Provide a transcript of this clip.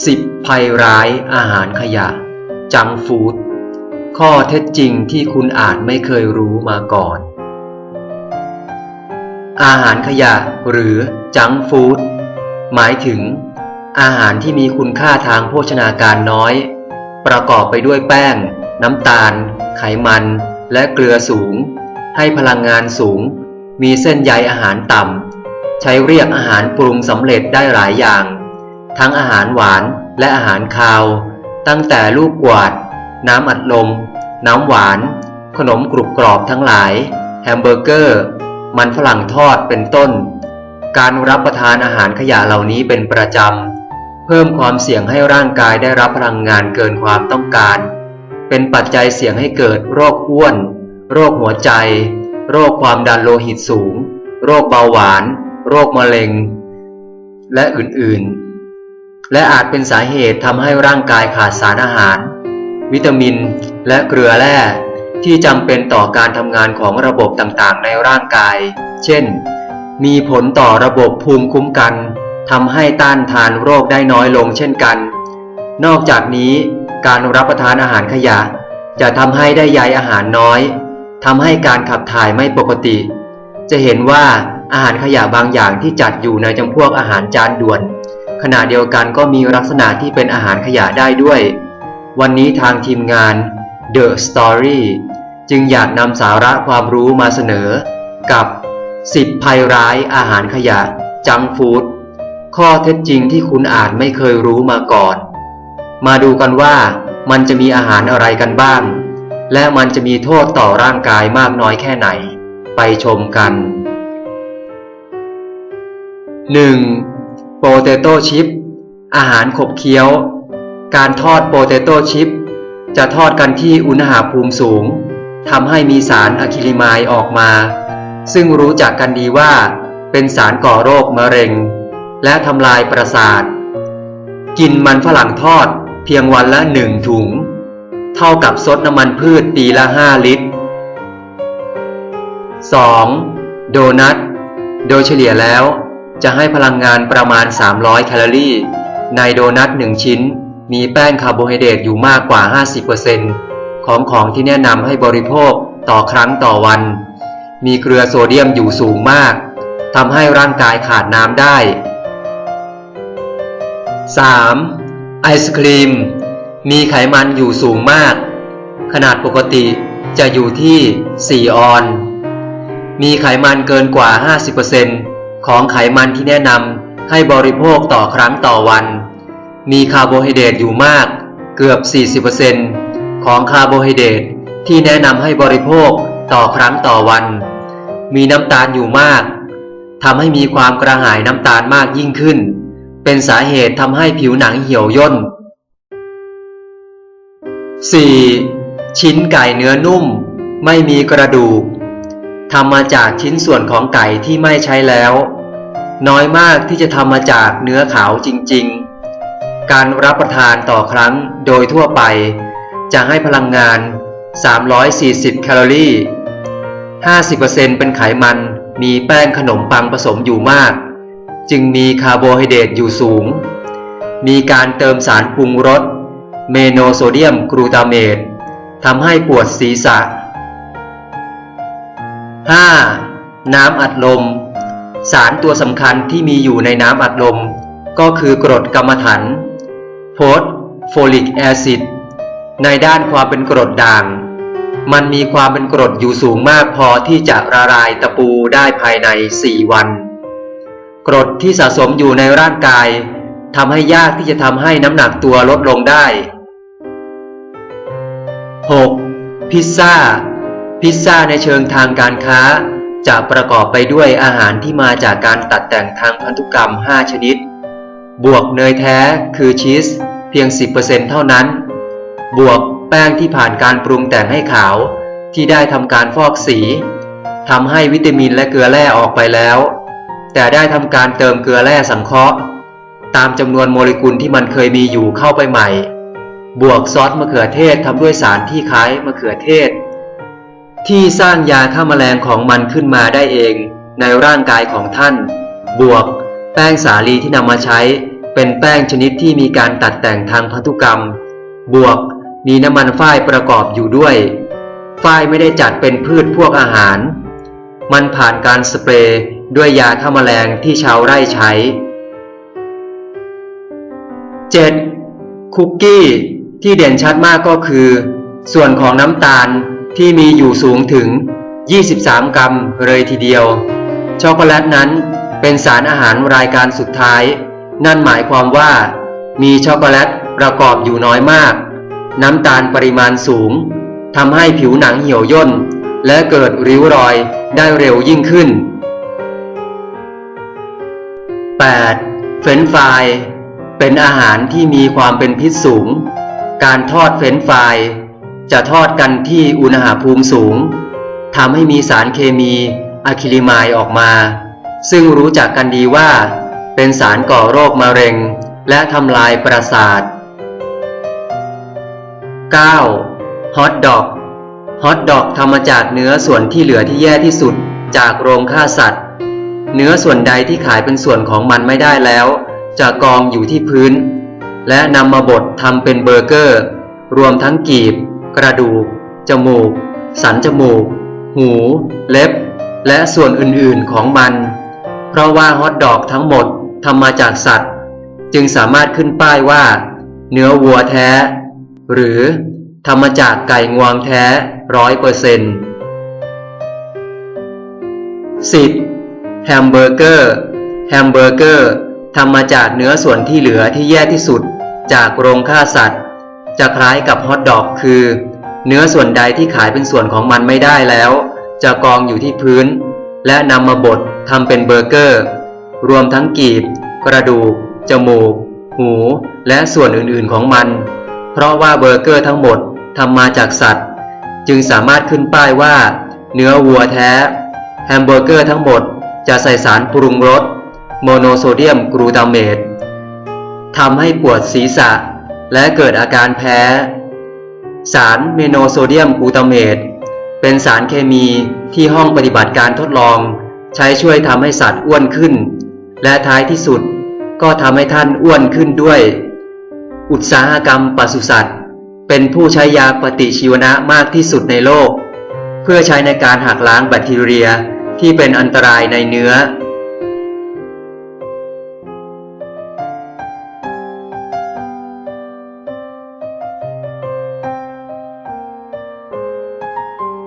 10 ภัยร้ายอาหารขยะ จังฟู้ดข้อเท็จจริงที่คุณอาจไม่เคยรู้มาก่อน อาหารขยะหรือจังฟู้ดหมายถึง อาหารที่มีคุณค่าทางโภชนาการน้อย ประกอบไปด้วยแป้ง น้ำตาล ไขมัน และเกลือสูง ให้พลังงานสูง มีเส้นใยอาหารต่ำ ใช้เรียกอาหารปรุงสำเร็จได้หลายอย่าง ทั้งอาหารหวานและอาหารคาว ตั้งแต่ลูกกวาด น้ำอัดลม น้ำหวาน ขนมกรุบกรอบทั้งหลาย แฮมเบอร์เกอร์ มันฝรั่งทอดเป็นต้น การรับประทานอาหารขยะเหล่านี้เป็นประจำ เพิ่มความเสี่ยงให้ร่างกายได้รับพลังงานเกินความต้องการ เป็นปัจจัยเสี่ยงให้เกิดโรคอ้วน โรคหัวใจ โรคความดันโลหิตสูง โรคเบาหวาน โรคมะเร็ง และอื่น ๆ และอาจเป็นสาเหตุทำให้ร่างกายขาดสารอาหาร วิตามิน และเกลือแร่ที่จำเป็นต่อการทำงานของระบบต่างๆ ในร่างกาย เช่น มีผลต่อระบบภูมิคุ้มกันทำให้ต้านทานโรคได้น้อยลงเช่นกัน นอกจากนี้การรับประทานอาหารขยะ จะทำให้ได้ใยอาหารน้อยทำให้การขับถ่ายไม่ปกติ จะเห็นว่าอาหารขยะบางอย่างที่จัดอยู่ในจำพวกอาหารจานด่วน ขณะเดียวกันก็มีลักษณะที่เป็นอาหารขยะได้ด้วย วันนี้ทางทีมงาน The Story จึงอยากนำสาระความรู้มาเสนอ กับ 10 ภัยร้ายอาหารขยะ จังฟู้ดข้อเท็จจริงที่คุณอาจไม่เคยรู้มาก่อน มาดูกันว่ามันจะมีอาหารอะไรกันบ้าง และมันจะมีโทษต่อร่างกายมากน้อยแค่ไหน ไปชมกัน 1. โปเตโต้ชิพอาหารขบเคี้ยว การทอดโปเตโต้ชิพจะทอดกันที่อุณหภูมิสูงทำให้มีสารอะคริลิไมออกมา ซึ่งรู้จักกันดีว่า เป็นสารก่อโรคมะเร็ง และทำลายประสาท กินมันฝรั่งทอดเพียงวันละหนึ่งถุง เท่ากับซดน้ำมันพืชปีละ 5 ลิตร 2. โดนัท โดยเฉลี่ยแล้ว จะให้พลังงานประมาณ 300 แคลอรี่ ในโดนัท 1 ชิ้น มีแป้งคาร์โบไฮเดรตอยู่มากกว่า 50%ของของที่แนะนำให้บริโภคต่อครั้งต่อวัน มีเกลือโซเดียมอยู่สูงมากทำให้ร่างกายขาดน้ำได้ 3. ไอศครีม มีไขมันอยู่สูงมาก ขนาดปกติจะอยู่ที่ 4 ออน มีไขมันเกินกว่า 50% ของไขมันที่แนะนำให้บริโภคต่อครั้งต่อวัน มีคาร์โบไฮเดรตอยู่มากเกือบ 40%ของคาร์โบไฮเดรตที่แนะนำให้บริโภคต่อครั้งต่อวัน มีน้ำตาลอยู่มากทำให้มีความกระหายน้ำตาลมากยิ่งขึ้น เป็นสาเหตุทำให้ผิวหนังเหี่ยวย่น 4. ชิ้นไก่เนื้อนุ่ม ไม่มีกระดูก ทำมาจากชิ้นส่วนของไก่ที่ไม่ใช้แล้ว น้อยมากที่จะทำมาจากเนื้อขาวจริง ๆ การรับประทานต่อครั้งโดยทั่วไป จะให้พลังงาน 340 แคลอรี่ 50%เป็นไขมันมีแป้งขนมปังผสมอยู่มาก จึงมีคาร์โบไฮเดรตอยู่สูง มีการเติมสารปรุงรสเมโนโซเดียมกรูตาเมตทำให้ปวดศีรษะ 5. น้ำอัดลม สารตัวสำคัญที่มีอยู่ในน้ำอัดลม ก็คือกรดกรรมฐานโพสโฟลิกแอซิดในด้านความเป็นกรดด่าง มันมีความเป็นกรดอยู่สูงมากพอที่จะละลายตะปูได้ภายใน 4 วัน กรดที่สะสมอยู่ในร่างกายทำให้ยากที่จะทำให้น้ำหนักตัวลดลงได้ 6. พิซซ่า พิซซ่าในเชิงทางการค้า จะประกอบไปด้วยอาหารที่มาจากการตัดแต่งทางพันธุกรรม 5 ชนิด บวกเนยแท้คือชีสเพียง 10%เท่านั้น บวกแป้งที่ผ่านการปรุงแต่งให้ขาว ที่ได้ทำการฟอกสีทำให้วิตามินและเกลือแร่ออกไปแล้ว แต่ได้ทำการเติมเกลือแร่สังเคราะห์ ตามจำนวนโมเลกุลที่มันเคยมีอยู่เข้าไปใหม่ บวกซอสมะเขือเทศทำด้วยสารที่คล้ายมะเขือเทศ ที่สร้างยาฆ่าแมลงของมันขึ้นมาได้เองในร่างกายของท่าน บวก แป้งสาลีที่นำมาใช้ เป็นแป้งชนิดที่มีการตัดแต่งทางพันธุกรรม บวก มีน้ำมันฝ้ายประกอบอยู่ด้วยฝ้ายไม่ได้จัดเป็นพืชพวกอาหาร มันผ่านการสเปรย์ด้วยยาฆ่าแมลงที่ชาวไร่ใช้ 7. คุกกี้ที่เด่นชัดมากก็คือ ส่วนของน้ำตาล ที่มีอยู่สูงถึง 23 กรัมเลยทีเดียว ช็อกโกแลตนั้นเป็นสารอาหารรายการสุดท้าย นั่นหมายความว่า มีช็อกโกแลตประกอบอยู่น้อยมาก น้ำตาลปริมาณสูงทำให้ผิวหนังเหี่ยวย่น และเกิดริ้วรอยได้เร็วยิ่งขึ้น 8. เฟรนฟรายเป็นอาหารที่มีความเป็นพิษสูง การทอดเฟรนฟราย จะทอดกันที่อุณหภูมิสูงทำให้มีสารเคมีอะคริลิไมด์ออกมา ซึ่งรู้จักกันดีว่า เป็นสารก่อโรคมะเร็ง และทำลายประสาท 9. ฮอทดอกฮอทดอกทำมาจากเนื้อส่วนที่เหลือที่แย่ที่สุดจากโรงฆ่าสัตว์ เนื้อส่วนใดที่ขายเป็นส่วนของมันไม่ได้แล้ว จะกองอยู่ที่พื้น และนำมาบดทำเป็นเบอร์เกอร์ รวมทั้งกีบ กระดูก จมูก สันจมูก หู เล็บ และส่วนอื่นๆของมัน เพราะว่าฮอทดอกทั้งหมดทำมาจากสัตว์ จึงสามารถขึ้นป้ายว่า เนื้อวัวแท้ หรือทำมาจากไก่งวงแท้ร้อยเปอร์เซนต์ 10. แฮมเบอร์เกอร์แฮมเบอร์เกอร์ทำมาจากเนื้อส่วนที่เหลือที่แย่ที่สุด จากโรงฆ่าสัตว์ จะคล้ายกับฮอทดอกคือ เนื้อส่วนใดที่ขายเป็นส่วนของมันไม่ได้แล้ว จะกองอยู่ที่พื้น และนำมาบดทำเป็นเบอร์เกอร์ รวมทั้งกีบ กระดูก จมูก หู และส่วนอื่นๆของมัน เพราะว่าเบอร์เกอร์ทั้งหมดทำมาจากสัตว์ จึงสามารถขึ้นป้ายว่า เนื้อวัวแท้ แฮมเบอร์เกอร์ทั้งหมดจะใส่สารปรุงรสโมโนโซเดียมกลูตาเมตทำให้ปวดศีรษะ และเกิดอาการแพ้ สารเมโนโซเดียมกูตาเมตเป็นสารเคมีที่ห้องปฏิบัติการทดลอง ใช้ช่วยทำให้สัตว์อ้วนขึ้น และท้ายที่สุดก็ทำให้ท่านอ้วนขึ้นด้วย อุตสาหกรรมปศุสัตว์ เป็นผู้ใช้ยาปฏิชีวนะมากที่สุดในโลก เพื่อใช้ในการหักล้างแบคทีเรียที่เป็นอันตรายในเนื้อ